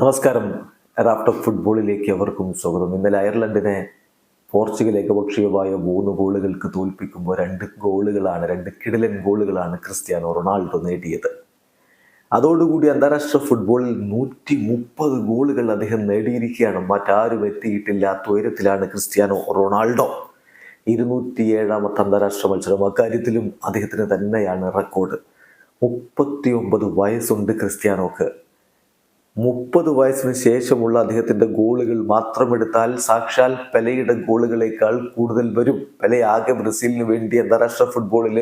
നമസ്കാരം. റാഫ്റ്റർ ഫുട്ബോളിലേക്ക് അവർക്കും സ്വാഗതം. ഇന്നലെ അയർലൻഡിനെ പോർച്ചുഗൽ ഏകപക്ഷീയമായ മൂന്ന് ഗോളുകൾക്ക് തോൽപ്പിക്കുമ്പോൾ രണ്ട് ഗോളുകളാണ് രണ്ട് കിടലൻ ഗോളുകളാണ് ക്രിസ്ത്യാനോ റൊണാൾഡോ നേടിയത്. അതോടുകൂടി അന്താരാഷ്ട്ര ഫുട്ബോളിൽ നൂറ്റി മുപ്പത് ഗോളുകൾ അദ്ദേഹം നേടിയിരിക്കുകയാണ്. മറ്റാരും എത്തിയിട്ടില്ലാത്ത ഉയരത്തിലാണ് ക്രിസ്ത്യാനോ റൊണാൾഡോ. ഇരുന്നൂറ്റി ഏഴാമത്തെ അന്താരാഷ്ട്ര മത്സരം. അക്കാര്യത്തിലും അദ്ദേഹത്തിന് തന്നെയാണ് റെക്കോർഡ്. മുപ്പത്തി ഒമ്പത് വയസ്സുണ്ട് ക്രിസ്ത്യാനോക്ക്. മുപ്പത് വയസ്സിന് ശേഷമുള്ള അദ്ദേഹത്തിന്റെ ഗോളുകൾ മാത്രമെടുത്താൽ സാക്ഷാൽ പെലയുടെ ഗോളുകളേക്കാൾ കൂടുതൽ വരും. പെല ആകെ ബ്രസീലിന് വേണ്ടി അന്താരാഷ്ട്ര ഫുട്ബോളിൽ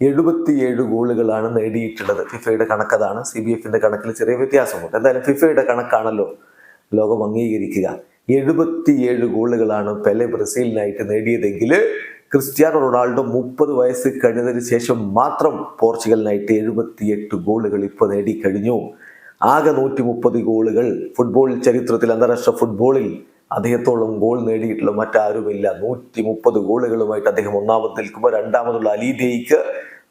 എഴുപത്തിയേഴ് ഗോളുകളാണ് നേടിയിട്ടുള്ളത്. ഫിഫയുടെ കണക്കതാണ്. സി ബി എഫിന്റെ കണക്കിൽ ചെറിയ വ്യത്യാസമുണ്ട്. എന്തായാലും ഫിഫയുടെ കണക്കാണല്ലോ ലോകം അംഗീകരിക്കുക. എഴുപത്തിയേഴ് ഗോളുകളാണ് പെലെ ബ്രസീലിനായിട്ട് നേടിയതെങ്കിൽ ക്രിസ്ത്യാനോ റൊണാൾഡോ മുപ്പത് വയസ്സ് കഴിഞ്ഞതിന് ശേഷം മാത്രം പോർച്ചുഗലിനായിട്ട് എഴുപത്തിയെട്ട് ഗോളുകൾ ഇപ്പോൾ നേടിക്കഴിഞ്ഞു ആകെ നൂറ്റി മുപ്പത് ഗോളുകൾ. ഫുട്ബോൾ ചരിത്രത്തിൽ അന്താരാഷ്ട്ര ഫുട്ബോളിൽ അദ്ദേഹത്തോളം ഗോൾ നേടിയിട്ടുള്ള മറ്റാരുമില്ല. നൂറ്റി മുപ്പത് ഗോളുകളുമായിട്ട് അദ്ദേഹം ഒന്നാമത് നിൽക്കുമ്പോൾ രണ്ടാമതുള്ള അലീദേയ്ക്ക്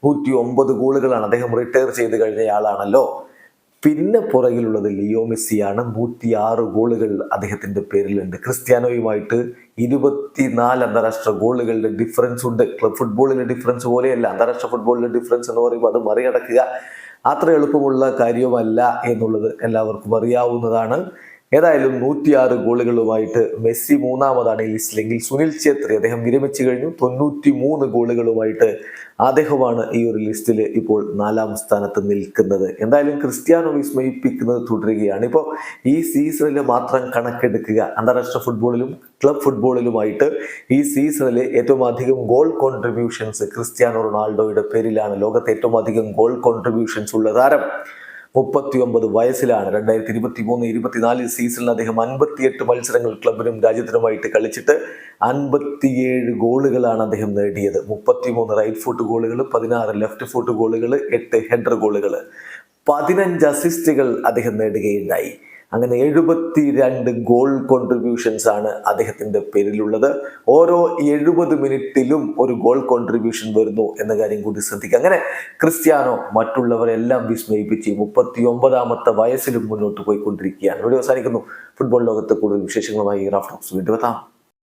നൂറ്റി ഒമ്പത് ഗോളുകളാണ് അദ്ദേഹം റിട്ടയർ ചെയ്ത് കഴിഞ്ഞയാളാണല്ലോ. പിന്നെ പുറകിലുള്ളത് ലിയോ മെസ്സിയാണ്. നൂറ്റിയാറ് ഗോളുകൾ അദ്ദേഹത്തിന്റെ പേരിലുണ്ട്. ക്രിസ്ത്യാനോയുമായിട്ട് ഇരുപത്തിനാല് അന്താരാഷ്ട്ര ഗോളുകളുടെ ഡിഫറൻസ് ഉണ്ട്. ക്ലബ് ഫുട്ബോളിലെ ഡിഫറൻസ് പോലെയല്ല. അന്താരാഷ്ട്ര ഫുട്ബോളിലെ ഡിഫറൻസ് എന്ന് പറയുമ്പോൾ അത് മറികടക്കുക. അത്ര എളുപ്പമുള്ള കാര്യവുമല്ല എന്നുള്ളത് എല്ലാവർക്കും അറിയാവുന്നതാണ്. ഏതായാലും നൂറ്റിയാറ് ഗോളുകളുമായിട്ട് മെസ്സി മൂന്നാമതാണ് ഈ ലിസ്റ്റിലെങ്കിൽ സുനിൽ ഛേത്രി അദ്ദേഹം വിരമിച്ചു കഴിഞ്ഞു. തൊണ്ണൂറ്റി മൂന്ന് ഗോളുകളുമായിട്ട് അദ്ദേഹമാണ് ഈ ഒരു ലിസ്റ്റിൽ ഇപ്പോൾ നാലാം സ്ഥാനത്ത് നിൽക്കുന്നത്. എന്തായാലും ക്രിസ്ത്യാനോ വിസ്മയിപ്പിക്കുന്നത് തുടരുകയാണ്. ഇപ്പോൾ ഈ സീസണിൽ മാത്രം കണക്കെടുക്കുക അന്താരാഷ്ട്ര ഫുട്ബോളിലും ക്ലബ് ഫുട്ബോളിലുമായിട്ട് ഈ സീസണിലെ ഏറ്റവും അധികം ഗോൾ കോൺട്രിബ്യൂഷൻസ് ക്രിസ്ത്യാനോ റൊണാൾഡോയുടെ പേരിലാണ് ലോകത്തെ ഏറ്റവും അധികം ഗോൾ കോൺട്രിബ്യൂഷൻസ് ഉള്ള താരം. മുപ്പത്തി ഒമ്പത് വയസ്സിലാണ് രണ്ടായിരത്തി ഇരുപത്തി മൂന്ന് ഇരുപത്തിനാല് സീസണിൽ അദ്ദേഹം അൻപത്തിയെട്ട് മത്സരങ്ങൾ ക്ലബിനും രാജ്യത്തിനുമായിട്ട് കളിച്ചിട്ട് അൻപത്തിയേഴ് ഗോളുകളാണ് അദ്ദേഹം നേടിയത്. മുപ്പത്തിമൂന്ന് റൈറ്റ് ഫുട്ട് ഗോളുകൾ പതിനാറ് ലെഫ്റ്റ് ഫുട്ട് ഗോളുകൾ എട്ട് ഹെഡർ ഗോളുകൾ. പതിനഞ്ച് അസിസ്റ്റുകൾ അദ്ദേഹം നേടുകയുണ്ടായി. അങ്ങനെ എഴുപത്തി രണ്ട് ഗോൾ കോൺട്രിബ്യൂഷൻസ് ആണ് അദ്ദേഹത്തിന്റെ പേരിലുള്ളത്. ഓരോ എഴുപത് മിനിറ്റിലും ഒരു ഗോൾ കോൺട്രിബ്യൂഷൻ വരുന്നു എന്ന കാര്യം കൂടി ശ്രദ്ധിക്കുക. അങ്ങനെ ക്രിസ്ത്യാനോ മറ്റുള്ളവരെല്ലാം വിസ്മയിപ്പിച്ച് മുപ്പത്തി ഒമ്പതാമത്തെ വയസ്സിലും മുന്നോട്ട് പോയിക്കൊണ്ടിരിക്കുകയാണ്. ഇവിടെ അവസാനിക്കുന്നു. ഫുട്ബോൾ ലോകത്ത് കൂടുതൽ വിശേഷങ്ങളുമായി റാഫ്റ്റോക്സ് വീണ്ടും എത്താം.